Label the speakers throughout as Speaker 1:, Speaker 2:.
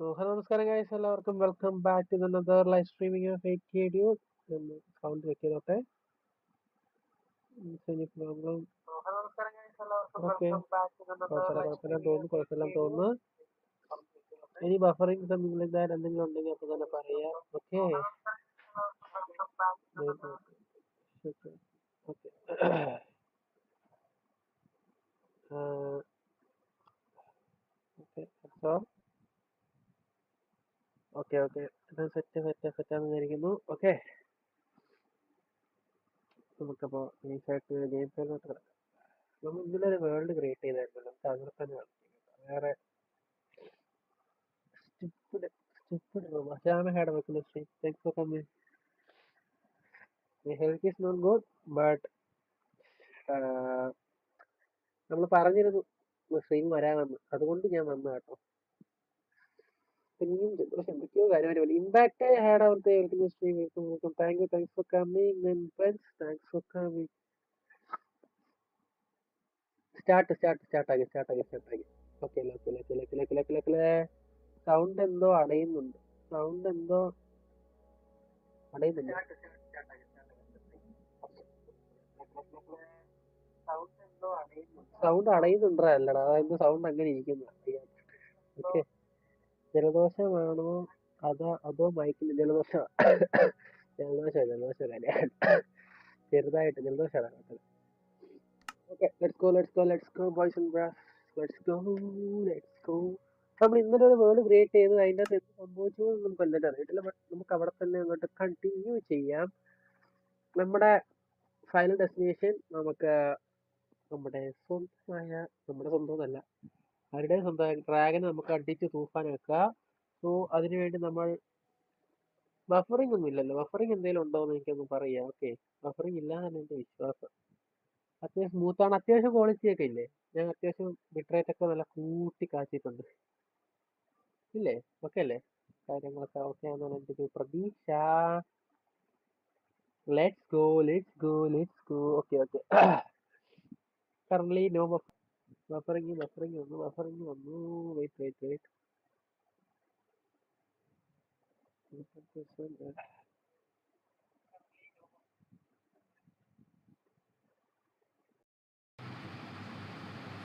Speaker 1: So hello നമസ്കാരം guys എല്ലാവർക്കും welcome back to another live streaming of eight K dew എന്ന് sound check ചെയ്തോട്ടെ problem തോന്നുന്നു കുഴപ്പമില്ല തോന്നുന്നു. ഇനി ബഫറിംഗ് സംതിങ് ലൈക്ക് ദാറ്റ് എന്തെങ്കിലും ഉണ്ടെങ്കിൽ അപ്പോൾ തന്നെ പറയാം. Okay okay okay so okay okay. ഇത് സെറ്റ് സെറ്റ് സെറ്റ് ആണെന്ന് വിചാരിക്കുന്നു. ഓക്കെ. നമുക്കപ്പോൾ നൈസായിട്ട് ഗെയിം പ്ലേയിലോട്ട് കിടക്കാം. നമ്മൾ ഇന്നലെ ഒരു വേൾഡ് ക്രിയേറ്റ് ചെയ്തായിരുന്നല്ലോ നമുക്ക് അങ്ങനെ തന്നെ കളിക്കാം. വേറെ സ്റ്റിപ്പിഡ് സ്റ്റിപ്പിഡ് അശാമ ഹാഡ് വെക്കുന്ന street thanks for coming health is not good but നമ്മൾ പറഞ്ഞിരുന്നു സ്ട്രീം വരാമെന്ന്. അതുകൊണ്ട് ഞാൻ വന്നു കേട്ടോ ഇനിയും ജനറേഷൻ എന്തൊക്കെയോ കാര്യം വരും ഇമ്പാക്ട് ഹാഡ് അവിടുത്തെ കേൾക്കുന്ന thank you thanks for coming friends thanks for coming start start start ആക്കി സ്റ്റാർട്ട് ആക്കി സ്റ്റാർട്ട് ആക്കി. Okay luck luck luck okay okay okay sound എന്തോ അടയുന്നുണ്ട്. സൗണ്ട് എന്തോ അടയുന്നുണ്ട്. സൗണ്ട് അടയുന്നുണ്ടോ? അല്ലടാ അതായത് സൗണ്ട് അങ്ങനെ ഇരിക്കുന്നു? ഓക്കെ ജലദോഷമാണോ അതോ അതോ മയക്കില്ല ജലദോഷം? ജലദോഷം ജലദോഷം ചെറുതായിട്ട് ജലദോഷമാണ് നമ്മൾ ഇന്നലെ ഒരു വേൾഡ് ക്രിയേറ്റ് ചെയ്ത് അതിന്റെ അകത്ത് എന്ത് സംഭവിച്ചു എന്ന് നമുക്ക് എന്നിട്ട് അറിയത്തില്ല. ബട്ട് നമുക്ക് അവിടെ തന്നെ അങ്ങോട്ട് കണ്ടിന്യൂ ചെയ്യാം. നമ്മുടെ ഫൈനൽ ഡെസ്റ്റിനേഷൻ നമുക്ക് നമ്മുടെ സ്വന്തമായ നമ്മുടെ സ്വന്തമൊന്നല്ല ആരുടെ സ്വന്തം ഡ്രാഗനെ നമുക്ക് അടിച്ച് തൂഫാനാക്കുക സോ അതിനുവേണ്ടി നമ്മൾ ബഫറിംഗ് ഒന്നും ഇല്ലല്ലോ. ബഫറിംഗ് എന്തെങ്കിലും ഉണ്ടോ എന്ന് എനിക്കൊന്ന് പറയാം. ഓക്കെ ബഫറിംഗ് ഇല്ല എന്നാണ് എന്റെ വിശ്വാസം. അത്യാവശ്യം സ്മൂത്താണ് അത്യാവശ്യം ക്വാളിറ്റി ഒക്കെ ഇല്ലേ? ഞാൻ അത്യാവശ്യം ബിട്രേറ്റ് ഒക്കെ നല്ല കൂട്ടി കാച്ചിട്ടുണ്ട്. ഇല്ലേ? ഓക്കെ അല്ലേ? കാര്യങ്ങളൊക്കെ ഓക്കെ ആണെന്നാണ് എന്റെ ഒരു പ്രതീക്ഷ. Let's go let's go let's go okay okay currently no buff buffering buffering വന്നു ബഫറിങ് വന്നു. Wait wait wait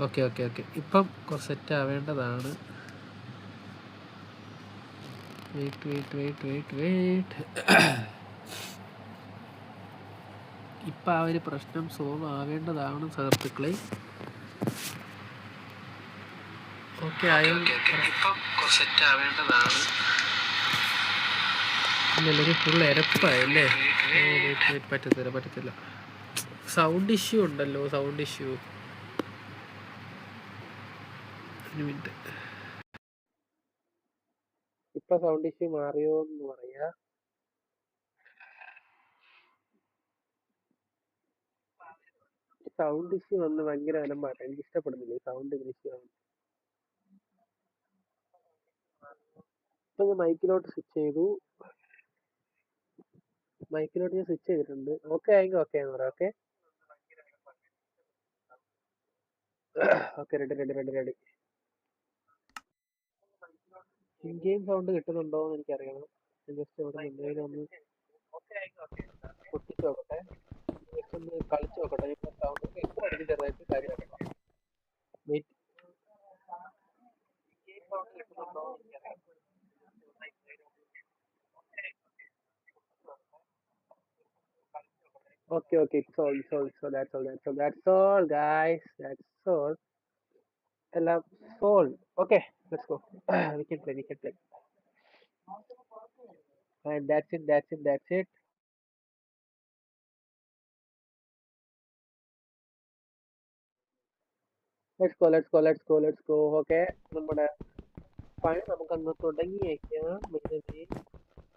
Speaker 1: okay okay okay. ഇപ്പം കുറച്ച് set ആവേണ്ടതാണ്. Wait wait wait wait wait ഇപ്പം ആ ഒരു പ്രശ്നം സോൾവ് ആവേണ്ടതാണ് സുഹൃത്തുക്കളെ. ഓക്കെ ആയോ സെറ്റ് ആവേണ്ടതാണ്. ഇല്ലൊരു ഫുൾ എരപ്പായല്ലേ? പറ്റത്തില്ല പറ്റത്തില്ല. സൗണ്ട് ഇഷ്യൂ ഉണ്ടല്ലോ സൗണ്ട് ഇഷ്യൂ ഒരു മിനിറ്റ് ഇപ്പൊ സൗണ്ട് ഇഷ്യൂ മാറിയോ എന്ന് പറയാ. സൗണ്ട് ഇഷ്യൂ വന്ന് ഭയങ്കര അലമ്പാട്ടെ എനിക്ക് ഇഷ്ടപ്പെടുന്നില്ല സൗണ്ട് ഇഷ്യൂ ആണ് ഇപ്പൊ ഞാൻ മൈക്കിലോട്ട് സ്വിച്ച് ചെയ്തു. മൈക്കിലോട്ട് ഞാൻ സ്വിച്ച് ചെയ്തിട്ടുണ്ട്. ഓക്കെ ആയെങ്കിൽ ഓക്കെ എന്ന് പറയാം. Okay okay ready ready ready ready in game sound കിട്ടുന്നുണ്ടോ എന്ന് എനിക്കറിയണം. ജസ്റ്റ് ഇവിടെ എന്തെങ്കിലും ഒന്ന് പൊട്ടിച്ച് നോക്കട്ടെ. ജസ്റ്റ് ഒന്ന് കളിച്ച് നോക്കട്ടെ. ഇപ്പൊ sound Okay, okay, it's all, it's all, so that's all, that's all, that's all, guys, that's all. എല്ലാം solved. Okay, let's go. we can play, we can play. And that's it, that's it, that's it. Let's go, let's go, let's go, let's go. Okay, നമ്മുടെ പണി നമുക്കന്ന് തുടങ്ങിയേക്കാം mainly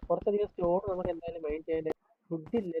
Speaker 1: കുറച്ചധികം store നമുക്ക് എന്തായാലും mind ചെയ്യാൻ food ഇല്ലല്ലോ